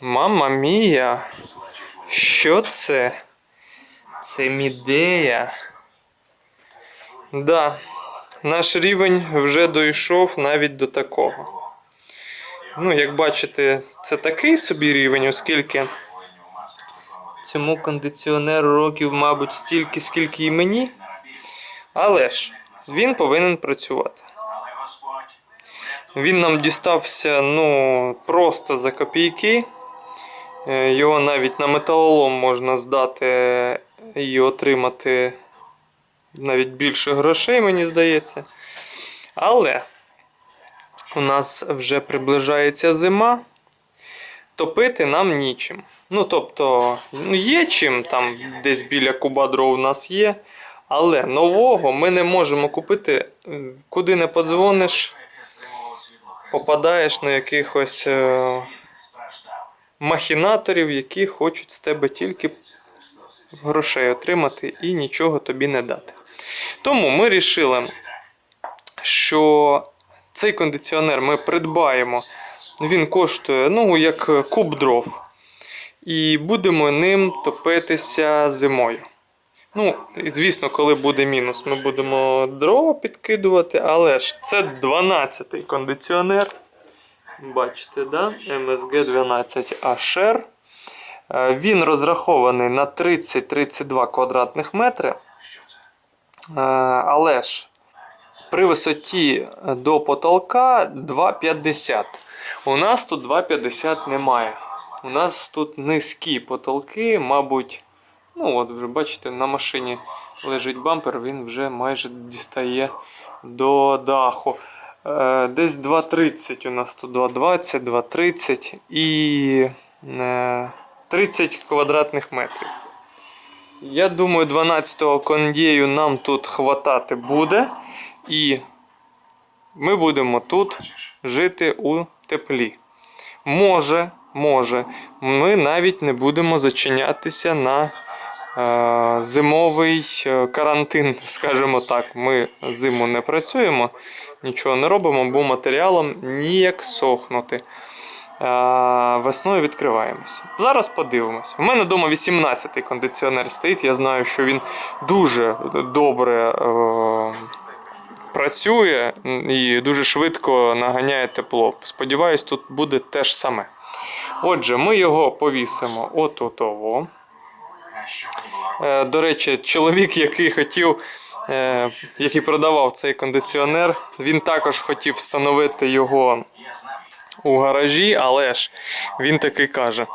Мама мія. Що це? Це мідея. Да, наш рівень вже дійшов навіть до такого. Ну, як бачите, це такий собі рівень, оскільки цьому кондиціонеру років, мабуть, стільки, скільки і мені. Але ж він повинен працювати. Він нам дістався ну, просто за копійки. Е, Його навіть на металолом можна здати і отримати навіть більше грошей, мені здається. Але у нас вже приближається зима, топити нам нічим. Ну, тобто, ну, є чим, там десь біля куба дров у нас є. Але нового ми не можемо купити, е, куди не подзвониш, попадаєш на якихось е, махінаторів, які хочуть з тебе тільки грошей отримати і нічого тобі не дати. Тому ми вирішили, що цей кондиціонер ми придбаємо. Він коштує ну, як куб дров. І будемо ним топитися зимою. Ну, і, звісно, коли буде мінус, ми будемо дрова підкидувати, але ж це 12-й кондиціонер. Бачите, да? MSG 12 HR. Е, Він розрахований на 30-32 квадратних метри. Е, Але ж при висоті до потолка 2,50. У нас тут 2,50 немає. У нас тут низькі потолки, мабуть. Ну, от вже бачите, на машині лежить бампер, він вже майже дістає до даху. Е, Десь 2,30 у нас тут 2,20, 2,30 і е, 30 квадратних метрів. Я думаю, 12-го кондєю нам тут хватати буде. І ми будемо тут жити у теплі. Може, може, ми навіть не будемо зачинятися на е, зимовий е, карантин, скажімо так. Ми зиму не працюємо, нічого не робимо, бо матеріалом ніяк сохнути. Е, Весною відкриваємося. Зараз подивимось. У мене вдома 18-й кондиціонер стоїть. Я знаю, що він дуже добре е, працює і дуже швидко наганяє тепло. Сподіваюсь, тут буде те ж саме. Отже, ми його повісимо отутово. Е, До речі, чоловік, який хотів, який продавав цей кондиціонер, він також хотів встановити його у гаражі, але ж він таки каже: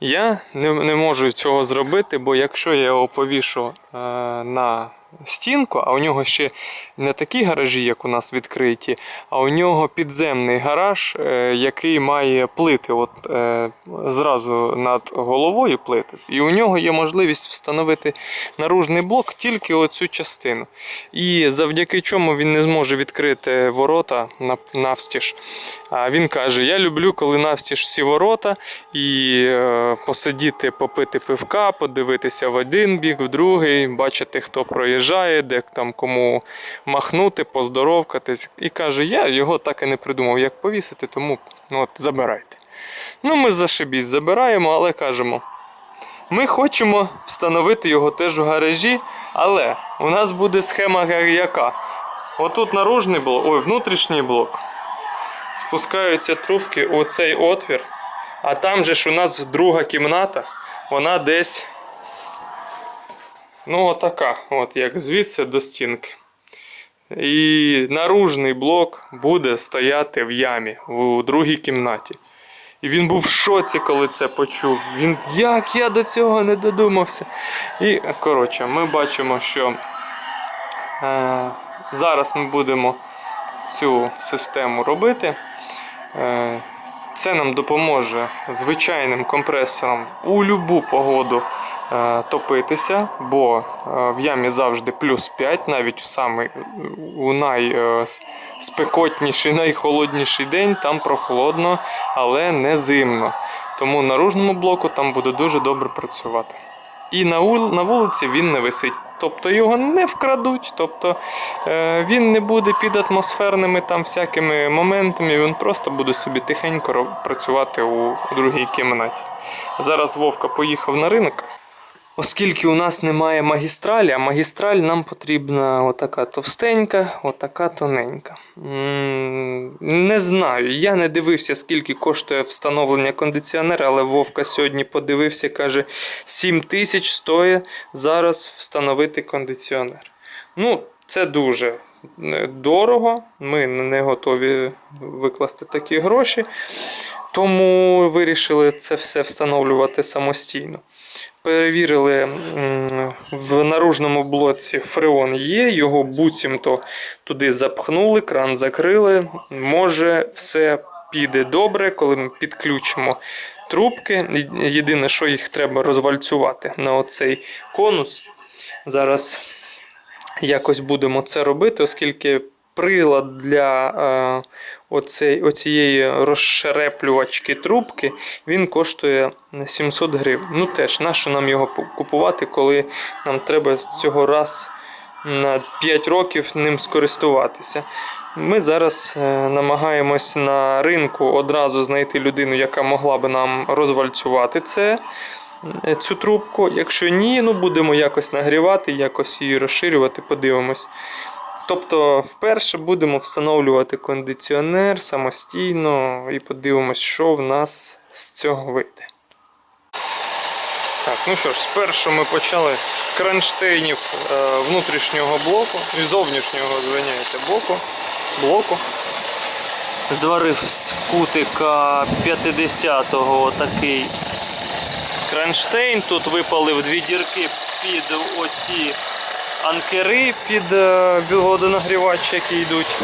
Я не, не можу цього зробити, бо якщо я його повішу е, на стінку, а у нього ще не такі гаражі, як у нас відкриті, а у нього підземний гараж, е, який має плити от, е, зразу над головою плити. І у нього є можливість встановити наружний блок тільки оцю частину. І завдяки чому він не зможе відкрити ворота навстіж. А він каже: Я люблю, коли навстіж всі ворота, і е, посидіти, попити пивка, подивитися в один бік, в другий, бачити, хто проїжджає, де там кому махнути, поздоровкатись. І каже: Я його так і не придумав, як повісити, тому ну, от, забирайте. Ну, ми зашибісь забираємо, але кажемо. Ми хочемо встановити його теж в гаражі, але у нас буде схема яка. Отут наружний блок, ой, внутрішній блок спускаються трубки у цей отвір, а там же ж у нас друга кімната, вона десь. Ну, отака, от як звідси до стінки. І наружний блок буде стояти в ямі у другій кімнаті. І він був в шоці, коли це почув. Він як я до цього не додумався. І коротше, ми бачимо, що е, зараз ми будемо цю систему робити. Е, Це нам допоможе звичайним компресором у будь-яку погоду топитися, бо е, в ямі завжди плюс 5, навіть в самий у найспекотніший, найхолодніший день там прохолодно, але не зимно. Тому наружному блоку там буде дуже добре працювати. І на, ул- на вулиці він не висить Тобто його не вкрадуть, тобто е, він не буде під атмосферними там всякими моментами, він просто буде собі тихенько працювати у другій кімнаті. Зараз Вовка поїхав на ринок. Оскільки у нас немає магістралі, а магістраль нам потрібна отака товстенька, отака тоненька. Не знаю, я не дивився, скільки коштує встановлення кондиціонера, але Вовка сьогодні подивився, каже, 7 тисяч стоїть зараз встановити кондиціонер. Ну, це дуже е, дорого. Ми не готові викласти такі гроші, тому вирішили це все встановлювати самостійно. Перевірили в наружному блоці фреон є, його буцімто туди запхнули, кран закрили. Може, все піде добре, коли ми підключимо трубки. Єдине, що їх треба розвальцювати на оцей конус. Зараз якось будемо це робити, оскільки прилад для е, оцей, оцієї розшереплювачки трубки він коштує 700 гривень. Ну теж, нащо нам його купувати, коли нам треба цього раз на 5 років ним скористуватися. Ми зараз е, намагаємось на ринку одразу знайти людину, яка могла би нам розвальцювати це, е, цю трубку. Якщо ні, ну будемо якось нагрівати, якось її розширювати, подивимось. Тобто, вперше будемо встановлювати кондиціонер самостійно і подивимось, що в нас з цього вийде. Так, ну що ж, спершу ми почали з кронштейнів е, внутрішнього блоку і зовнішнього, звиняйте, боку, блоку. Зварив з кутика 50-го отакий кронштейн. Тут випалив дві дірки під оці анкери під е, водонагрівач, які йдуть.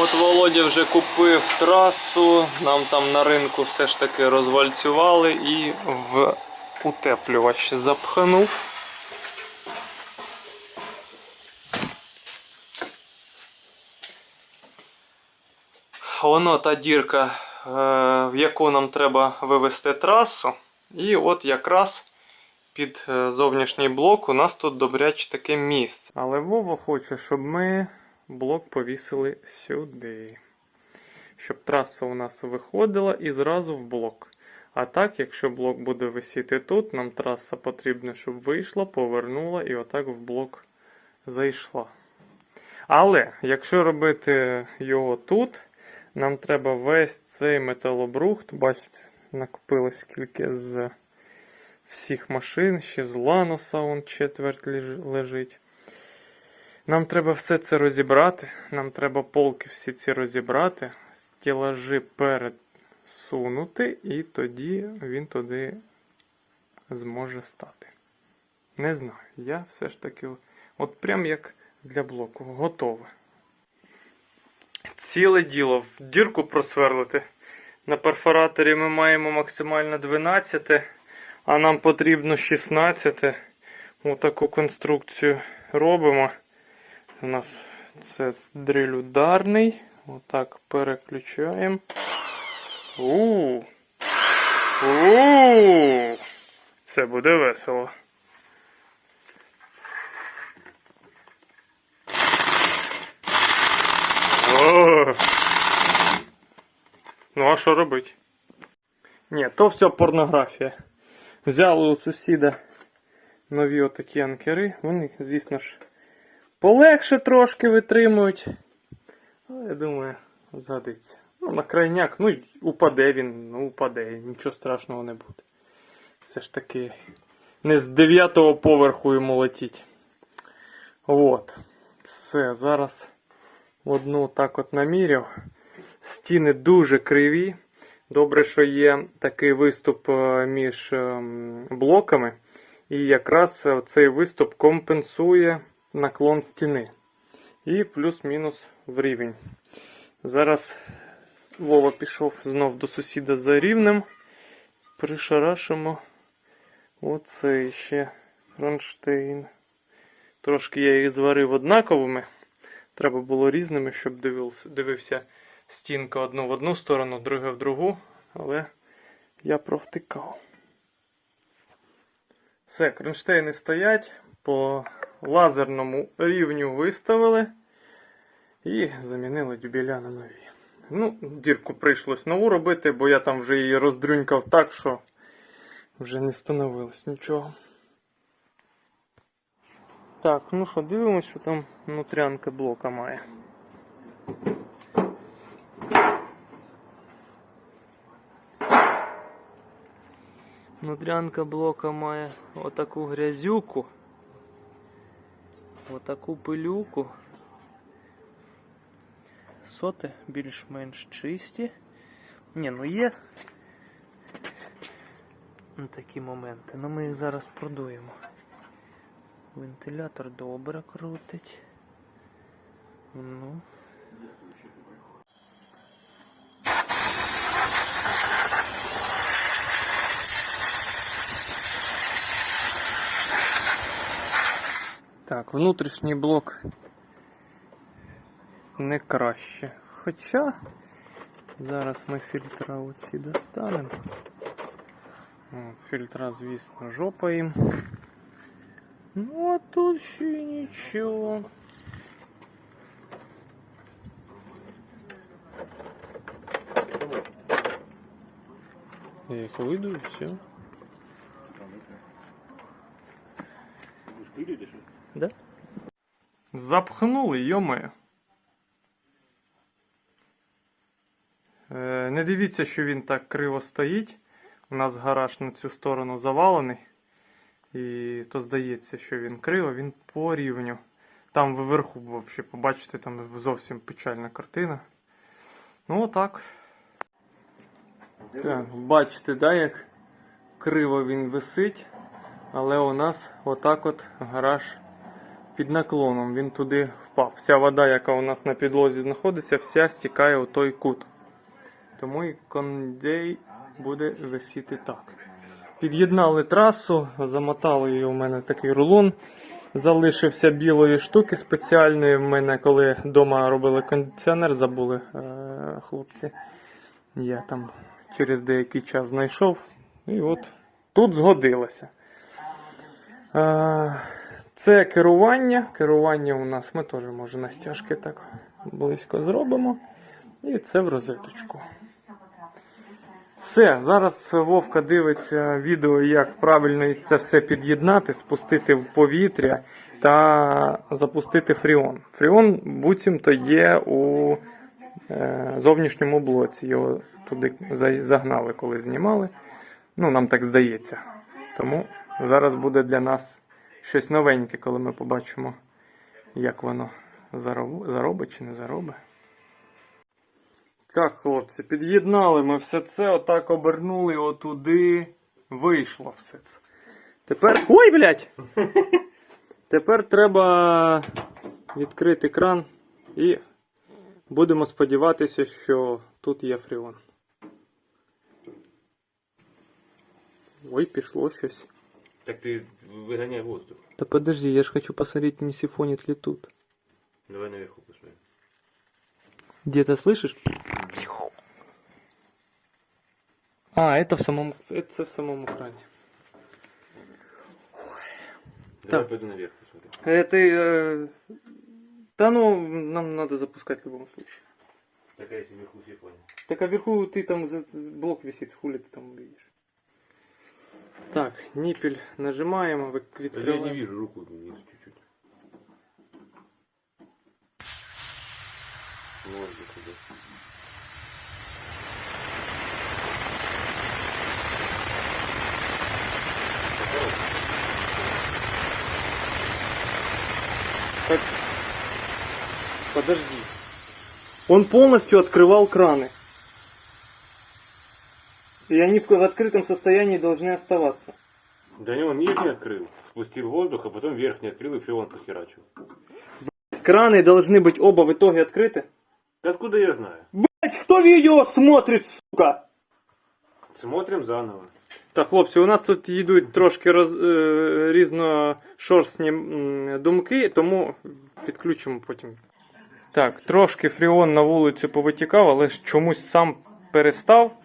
От Володя вже купив трасу, нам там на ринку все ж таки розвальцювали і в утеплювач запхнув. Воно та дірка, е, в яку нам треба вивести трасу. І от якраз під е, зовнішній блок у нас тут добряче таке місце. Але Вова хоче, щоб ми блок повісили сюди. Щоб траса у нас виходила і зразу в блок. А так, якщо блок буде висіти тут, нам траса потрібна, щоб вийшла, повернула і отак в блок зайшла. Але якщо робити його тут, нам треба весь цей металобрухт, бачите, накопилось скільки з всіх машин, ще з Ланоса он четверть леж- лежить. Нам треба все це розібрати. Нам треба полки всі ці розібрати, стілажі пересунути, і тоді він туди зможе стати. Не знаю, я все ж таки, от прям як для блоку, готове. Ціле діло дірку просверлити. На перфораторі ми маємо максимально 12, а нам потрібно 16. Отаку конструкцію робимо. У нас це дриль ударний. Отак переключаємо. У. У. Це буде весело. Ну, а що робити? Ні, то все порнографія. Взяли у сусіда нові отакі анкери. Вони, звісно ж, полегше трошки витримують. Але я думаю, згодиться. Ну, на крайняк, ну упаде він, ну упаде, нічого страшного не буде. Все ж таки, не з дев'ятого поверху йому летіть. От. Все, зараз одну так от наміряв. Стіни дуже криві. Добре, що є такий виступ е, між ем, блоками. І якраз е, цей виступ компенсує наклон стіни. І плюс-мінус в рівень. Зараз Вова пішов знов до сусіда за рівнем. Пришарашимо оцей ще кронштейн. Трошки я їх зварив однаковими. Треба було різними, щоб дивився стінка одну в одну сторону, друга в другу. Але я провтикав. Все, кронштейни стоять, по лазерному рівню виставили і замінили дюбеля на нові. Ну, дірку прийшлось нову робити, бо я там вже її роздрюнькав так, що вже не становилось нічого. Так, ну що, дивимось, що там внутрянка блока має. Внутрянка блока має отаку грязюку, отаку пилюку. Соти більш-менш чисті. Ні, ну є такі моменти. Ну ми їх зараз продуємо. Вентилятор добре крутить. Ну. Так, внутрішній блок не краще. Хоча зараз ми фільтра оці достанемо. От, фільтра, звісно, жопа їм. Ну, а тут ще й нічого. Я їх вийду і все. Запхнули, йомаю. Е, не дивіться, що він так криво стоїть. У нас гараж на цю сторону завалений. І то здається, що він криво, він по рівню. Там вверху взагалі побачите, там зовсім печальна картина. Ну отак. Так, бачите, да, як криво він висить. Але у нас отак от гараж під наклоном. Він туди впав. Вся вода, яка у нас на підлозі знаходиться, вся стікає у той кут. Тому і кондей буде висіти так. Під'єднали трасу, замотали її у мене такий рулон. Залишився білої штуки спеціальної. В мене, коли вдома робили кондиціонер, забули е- хлопці. Я там через деякий час знайшов. І от тут згодилося. Е, Це керування. Керування у нас ми теж може на стяжки так близько зробимо. І це в розеточку. Все, зараз Вовка дивиться відео, як правильно це все під'єднати, спустити в повітря та запустити фріон. Фріон буцімто є у е, зовнішньому блоці. Його туди загнали, коли знімали. Ну, нам так здається. Тому зараз буде для нас щось новеньке, коли ми побачимо, як воно зароб- заробить чи не заробить. Так, хлопці, під'єднали ми все це, отак обернули, отуди вийшло все це. Тепер. Ой, блядь! Тепер треба відкрити кран і будемо сподіватися, що тут є фріон. Ой, пішло щось. Так ты выгоняй воздух. Да подожди, я же хочу посмотреть, не сифонит ли тут. Давай наверху посмотрим. Где-то слышишь? А, это в самом, это в самом экране. Давай Так. пойду наверх посмотрим. Это, э, да ну, нам надо запускать в любом случае. Так а если вверху все понял. Так а вверху ты там за- блок висит, хули ты там видишь. Так, ниппель нажимаем, Да я не вижу руку вниз чуть-чуть. Так, подожди. Он полностью открывал краны. И они в в открытом состоянии должны оставаться. Да не, он нижний открыл. Спустил воздух, а потом верхний открыл и фреон похерачил. Краны должны быть оба в итоге открыты. Да откуда я знаю? Блять, кто видео смотрит, сука? Смотрим заново. Так, хлопці, у нас тут йдуть трошки роз, е, різношорстні м, думки, тому підключимо потім. Так, трошки фріон на вулицю повитікав, але ж чомусь сам перестав.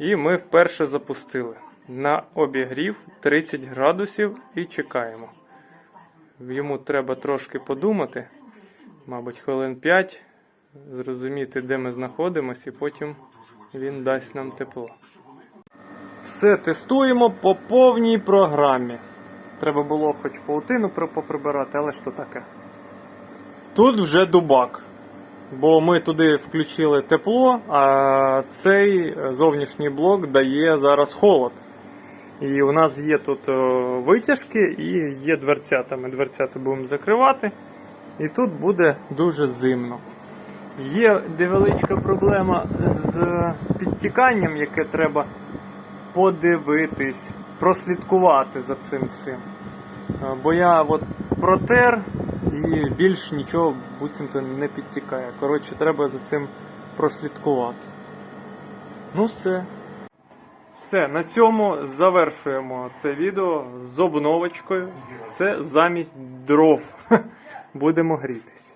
І ми вперше запустили. на обігрів 30 градусів і чекаємо. Йому треба трошки подумати, мабуть, хвилин 5, зрозуміти, де ми знаходимося, і потім він дасть нам тепло. Все тестуємо по повній програмі. Треба було хоч паутину при- поприбирати, але то таке. Тут вже дубак. Бо ми туди включили тепло, а цей зовнішній блок дає зараз холод. І у нас є тут е, витяжки і є дверцята. Ми дверцята будемо закривати. І тут буде дуже зимно. Є невеличка проблема з підтіканням, яке треба подивитись, прослідкувати за цим всім. Е, Бо я от протер і більш нічого буцімто не підтікає. Коротше, треба за цим прослідкувати. Ну все. Все, на цьому завершуємо це відео з обновочкою. Це замість дров. Будемо грітись.